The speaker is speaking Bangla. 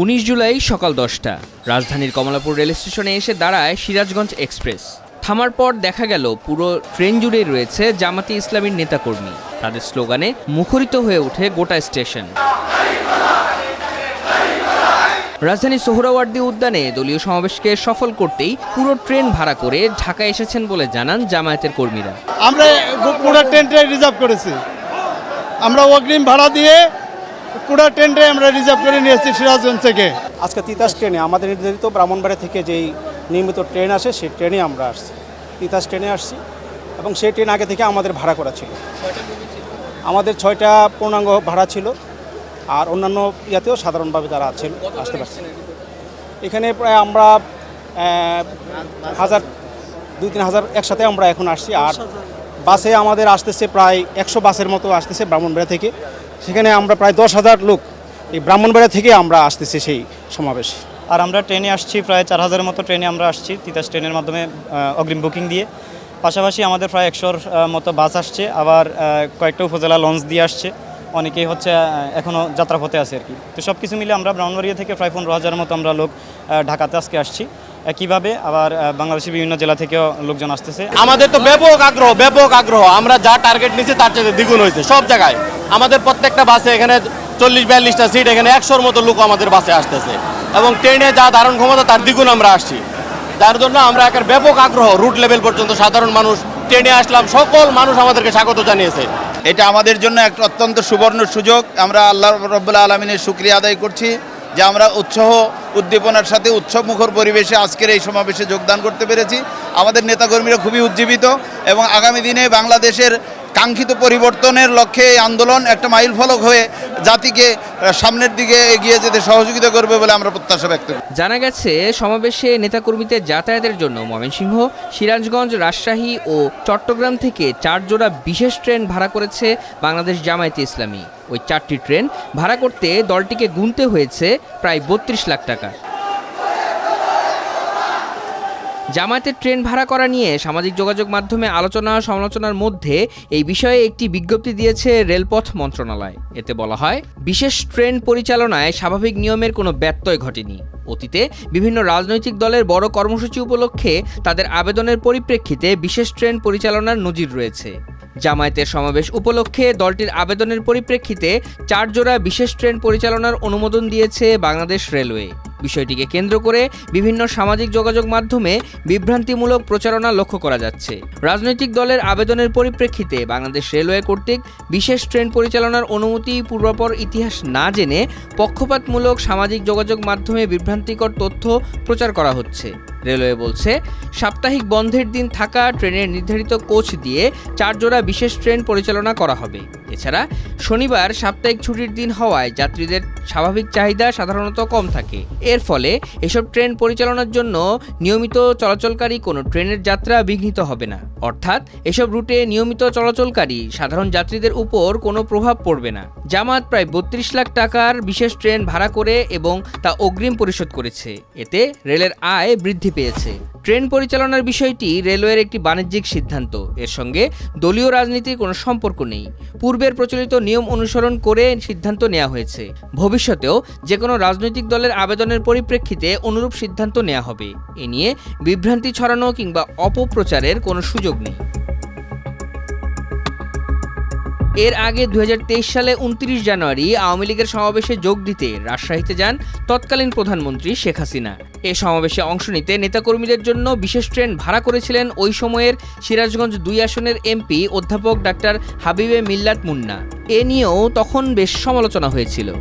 উনিশ জুলাই সকাল দশটা। রাজধানীর কমলাপুর রেল স্টেশনে এসে দাঁড়ায় সিরাজগঞ্জ এক্সপ্রেস। থামার পর দেখা গেল, পুরো ট্রেন জুড়েই রয়েছে জামাতি ইসলামীর নেতাকর্মী। তাদের স্লোগানে মুখরিত হয়ে ওঠে গোটা স্টেশন। রাজধানী সোহরাওয়ার্দী উদ্যানে দলীয় সমাবেশকে সফল করতেই পুরো ট্রেন ভাড়া করে ঢাকা এসেছেন বলে জানান জামায়াতের কর্মীরা। আমরা পুরো ট্রেনটা রিজার্ভ করেছি। আমরা অগ্রিম ভাড়া দিয়ে পুরো ট্রেনটাই আমরা রিজার্ভ করে নিয়ে এসেছি সিরাজগঞ্জ থেকে। আজকে তিতাস ট্রেনে, আমাদের নির্ধারিত ব্রাহ্মণবাড়ি থেকে যেই নিয়মিত ট্রেন আসে, সেই ট্রেনে আমরা আসছি। তিতাস ট্রেনে আসছি এবং সেই ট্রেন আগে থেকে আমাদের ভাড়া করা ছিল। আমাদের ছয়টা পূর্ণাঙ্গ ভাড়া ছিল আর অন্যান্য ইয়াতেও সাধারণভাবে তারা আছেন আসতে পারছে। এখানে প্রায় আমরা হাজার, দুই, তিন হাজার একসাথে আমরা এখন আসছি। আর বাসে আমাদের আসতেছে প্রায় একশো বাসের মতো আসতেছে ব্রাহ্মণবাড়িয়া থেকে। সেখানে আমরা প্রায় দশ হাজার লোক এই ব্রাহ্মণবাড়িয়া থেকে আমরা আসতেছি সেই সমাবেশ। আর আমরা ট্রেনে আসছি, প্রায় চার হাজারের মতো ট্রেনে আমরা আসছি তিতাস ট্রেনের মাধ্যমে অগ্রিম বুকিং দিয়ে। পাশাপাশি আমাদের প্রায় একশোর মতো বাস আসছে, আবার কয়েকটা উপজেলা লঞ্চ দিয়ে আসছে। অনেকেই হচ্ছে এখনও যাত্রাপথে আছে আর কি। তো সব কিছু মিলে আমরা ব্রাহ্মণবাড়িয়া থেকে প্রায় পনেরো হাজারের মতো আমরা লোক ঢাকাতে আজকে আসছি। একইভাবে আবার বাংলাদেশের বিভিন্ন জেলা থেকেও লোকজন আসতেছে। আমাদের তো ব্যাপক আগ্রহ ব্যাপক আগ্রহ। আমরা যা টার্গেট নিচ্ছি তার চেয়ে দ্বিগুণ হয়েছে সব জায়গায়। আমাদের প্রত্যেকটা বাসে এখানে চল্লিশ বিয়াল্লিশটা সিট এখানে একশোর মতো লোক আমাদের বাসে আসতেছে। এবং ট্রেনে যা ধারণ ক্ষমতা তার দ্বিগুণ আমরা আসছি। যার জন্য আমরা একটা ব্যাপক আগ্রহ রুট লেভেল পর্যন্ত সাধারণ মানুষ ট্রেনে আসলাম সকল মানুষ আমাদেরকে স্বাগত জানিয়েছে। এটা আমাদের জন্য একটা অত্যন্ত সুবর্ণ সুযোগ। আমরা আল্লাহ রব্বুল্লা আলমিনের শুক্রিয়া আদায় করছি। যে আমরা উৎসাহ উদ্দীপনার সাথে উৎসব মুখর পরিবেশে আজকের এই সমাবেশে যোগদান করতে পেরেছি। আমাদের নেতাকর্মীরা খুবই উজ্জীবিত এবং আগামী দিনে বাংলাদেশের কাঙ্ক্ষিত পরিবর্তনের লক্ষ্যে এই আন্দোলন একটা মাইল ফলক হয়ে জাতিকে সামনের দিকে এগিয়ে যেতে সহযোগিতা করবে বলে আমরা প্রত্যাশা ব্যক্ত করি। জানা গেছে, সমাবেশে নেতাকর্মীদের যাতায়াতের জন্য ময়মনসিংহ, সিরাজগঞ্জ, রাজশাহী ও চট্টগ্রাম থেকে চার জোড়া বিশেষ ট্রেন ভাড়া করেছে বাংলাদেশ জামায়াতে ইসলামী। ওই চারটি ট্রেন ভাড়া করতে দলটিকে গুনতে হয়েছে প্রায় বত্রিশ লাখ টাকা। জামায়াতের ট্রেন ভাড়া করা নিয়ে সামাজিক যোগাযোগ মাধ্যমে আলোচনা সমালোচনার মধ্যে এই বিষয়ে একটি বিজ্ঞপ্তি দিয়েছে রেলপথ মন্ত্রণালয়। এতে বলা হয়, বিশেষ ট্রেন পরিচালনায় স্বাভাবিক নিয়মের কোনো ব্যত্যয় ঘটেনি। অতীতে বিভিন্ন রাজনৈতিক দলের বড় কর্মসূচি উপলক্ষে তাদের আবেদনের পরিপ্রেক্ষিতে বিশেষ ট্রেন পরিচালনার নজির রয়েছে। জামায়াতের সমাবেশ উপলক্ষে দলটির আবেদনের পরিপ্রেক্ষিতে চার জোড়া বিশেষ ট্রেন পরিচালনার অনুমোদন দিয়েছে বাংলাদেশ রেলওয়ে। বিষয়টিকে কেন্দ্র করে বিভিন্ন সামাজিক যোগাযোগ মাধ্যমে বিভ্রান্তিমূলক প্রচারণা লক্ষ্য করা যাচ্ছে। রাজনৈতিক দলের আবেদনের পরিপ্রেক্ষিতে বাংলাদেশ রেলওয়ে কর্তৃক বিশেষ ট্রেন পরিচালনার অনুমতি পূর্বাপর ইতিহাস না জেনে পক্ষপাতমূলক সামাজিক যোগাযোগ মাধ্যমে বিভ্রান্তিকর তথ্য প্রচার করা হচ্ছে। রেলওয়ে বলছে, সাপ্তাহিক বন্ধের দিন থাকা ট্রেনের নির্ধারিত কোচ দিয়ে চার জোড়া বিশেষ ট্রেন পরিচালনা করা হবে। এছাড়া শনিবার সাপ্তাহিক ছুটির দিন হওয়ায় যাত্রীদের স্বাভাবিক চাহিদা সাধারণত কম থাকে। এর ফলে এসব ট্রেন পরিচালনার জন্য নিয়মিত চলাচলকারী কোনো ট্রেনের যাত্রা বিঘ্নিত হবে না। অর্থাৎ এসব রুটে নিয়মিত চলাচলকারী সাধারণ যাত্রীদের উপর কোনো প্রভাব পড়বে না। জামাত প্রায় বত্রিশ লাখ টাকার বিশেষ ট্রেন ভাড়া করে এবং তা অগ্রিম পরিশোধ করেছে। এতে রেলের আয় বৃদ্ধি পেয়েছে। ট্রেন পরিচালনার বিষয়টি রেলওয়ের একটি বাণিজ্যিক সিদ্ধান্ত। এর সঙ্গে দলীয় রাজনীতির কোনো সম্পর্ক নেই। পূর্বের প্রচলিত নিয়ম অনুসরণ করে সিদ্ধান্ত নেওয়া হয়েছে। ভবিষ্যতেও যে কোনো রাজনৈতিক দলের আবেদনের পরিপ্রেক্ষিতে অনুরূপ সিদ্ধান্ত নেওয়া হবে। এ নিয়ে বিভ্রান্তি ছড়ানো কিংবা অপপ্রচারের কোনো সুযোগ নেই। এর আগে দু হাজার তেইশ সালে উনত্রিশ জানুয়ারি আওয়ামী লীগের সমাবেশে যোগ দিতে রাজশাহীতে যান তৎকালীন প্রধানমন্ত্রী শেখ হাসিনা। এ সমাবেশে অংশ নিতে নেতাকর্মীদের জন্য বিশেষ ট্রেন ভাড়া করেছিলেন ওই সময়ের সিরাজগঞ্জ দুই আসনের এমপি অধ্যাপক ডাক্তার হাবিবে মিল্লাত মুন্না। এ নিয়েও তখন বেশ সমালোচনা হয়েছিল।